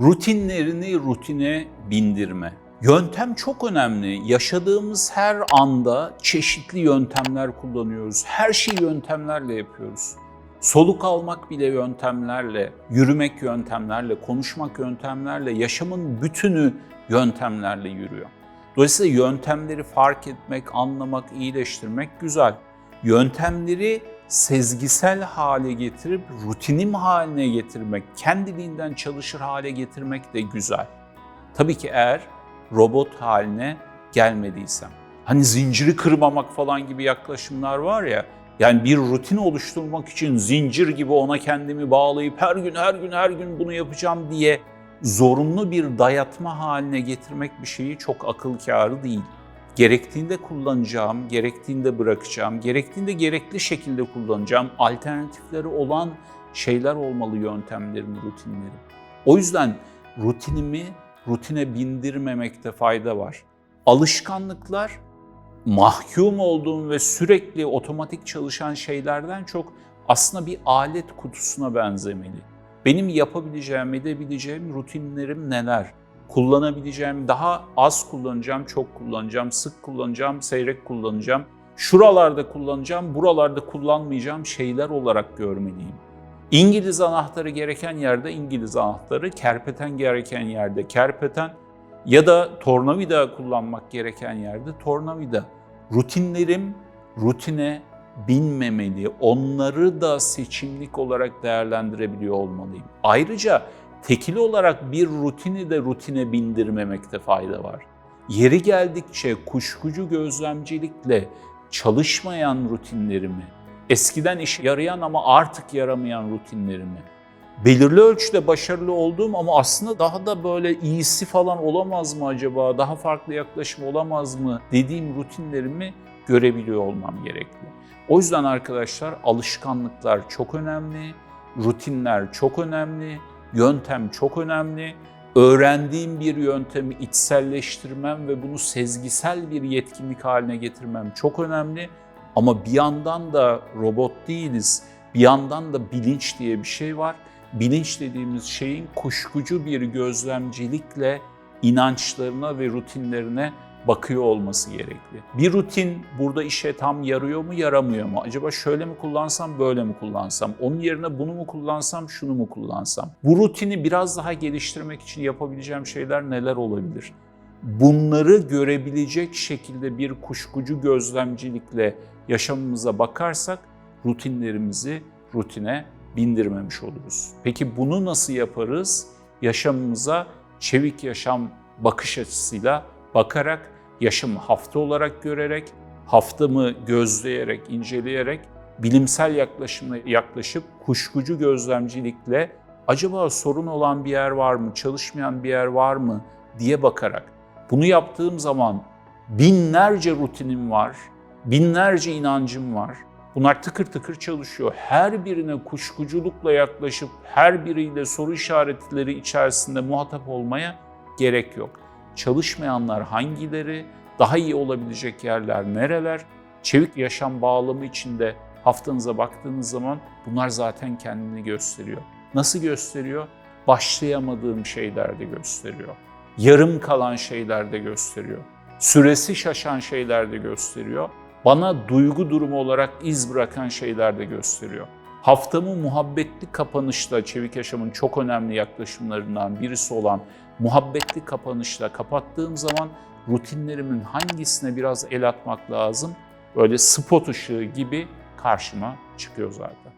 Rutinlerini rutine bindirme. Yöntem çok önemli. Yaşadığımız her anda çeşitli yöntemler kullanıyoruz. Her şeyi yöntemlerle yapıyoruz. Soluk almak bile yöntemlerle, yürümek yöntemlerle, konuşmak yöntemlerle, yaşamın bütünü yöntemlerle yürüyor. Dolayısıyla yöntemleri fark etmek, anlamak, iyileştirmek güzel. Yöntemleri sezgisel hale getirip rutinim haline getirmek, kendiliğinden çalışır hale getirmek de güzel. Tabii ki eğer robot haline gelmediysem. Hani zinciri kırmamak falan gibi yaklaşımlar var ya, yani bir rutin oluşturmak için zincir gibi ona kendimi bağlayıp her gün her gün her gün bunu yapacağım diye zorunlu bir dayatma haline getirmek bir şeyi çok akıl kârı değil. Gerektiğinde kullanacağım, gerektiğinde bırakacağım, gerektiğinde gerekli şekilde kullanacağım, alternatifleri olan şeyler olmalı yöntemlerim, rutinlerim. O yüzden rutinimi rutine bindirmemekte fayda var. Alışkanlıklar mahkum olduğum ve sürekli otomatik çalışan şeylerden çok aslında bir alet kutusuna benzemeli. Benim yapabileceğim, edebileceğim rutinlerim neler? Kullanabileceğim, daha az kullanacağım, çok kullanacağım, sık kullanacağım, seyrek kullanacağım. Şuralarda kullanacağım, buralarda kullanmayacağım şeyler olarak görmeliyim. İngiliz anahtarı gereken yerde İngiliz anahtarı, kerpeten gereken yerde kerpeten ya da tornavida kullanmak gereken yerde tornavida. Rutinlerim rutine binmemeli. Onları da seçimlik olarak değerlendirebiliyor olmalıyım. Ayrıca tekil olarak bir rutini de rutine bindirmemekte fayda var. Yeri geldikçe kuşkucu gözlemcilikle çalışmayan rutinlerimi, eskiden işe yarayan ama artık yaramayan rutinlerimi, belirli ölçüde başarılı olduğum ama aslında daha da böyle iyisi falan olamaz mı acaba, daha farklı yaklaşım olamaz mı dediğim rutinlerimi görebiliyor olmam gerekli. O yüzden arkadaşlar alışkanlıklar çok önemli, rutinler çok önemli, yöntem çok önemli. Öğrendiğim bir yöntemi içselleştirmem ve bunu sezgisel bir yetkinlik haline getirmem çok önemli. Ama bir yandan da robot değiliz. Bir yandan da bilinç diye bir şey var. Bilinç dediğimiz şeyin kuşkucu bir gözlemcilikle inançlarına ve rutinlerine bakıyor olması gerekli. Bir rutin burada işe tam yarıyor mu, yaramıyor mu? Acaba şöyle mi kullansam, böyle mi kullansam? Onun yerine bunu mu kullansam, şunu mu kullansam? Bu rutini biraz daha geliştirmek için yapabileceğim şeyler neler olabilir? Bunları görebilecek şekilde bir kuşkucu gözlemcilikle yaşamımıza bakarsak rutinlerimizi rutine bindirmemiş oluruz. Peki bunu nasıl yaparız? Yaşamımıza çevik yaşam bakış açısıyla bakarak, yaşamı hafta olarak görerek, haftamı gözleyerek, inceleyerek, bilimsel yaklaşımla yaklaşıp kuşkucu gözlemcilikle acaba sorun olan bir yer var mı, çalışmayan bir yer var mı diye bakarak. Bunu yaptığım zaman binlerce rutinim var, binlerce inancım var. Bunlar tıkır tıkır çalışıyor. Her birine kuşkuculukla yaklaşıp her biriyle soru işaretleri içerisinde muhatap olmaya gerek yok. Çalışmayanlar hangileri, daha iyi olabilecek yerler nereler? Çevik yaşam bağlamı içinde haftanıza baktığınız zaman bunlar zaten kendini gösteriyor. Nasıl gösteriyor? Başlayamadığım şeylerde gösteriyor. Yarım kalan şeylerde gösteriyor. Süresi şaşan şeylerde gösteriyor bana duygu durumu olarak iz bırakan şeyler de gösteriyor. Haftamı muhabbetli kapanışla, Çevik Yaşam'ın çok önemli yaklaşımlarından birisi olan muhabbetli kapanışla kapattığım zaman rutinlerimin hangisine biraz el atmak lazım? Böyle spot ışığı gibi karşıma çıkıyor zaten.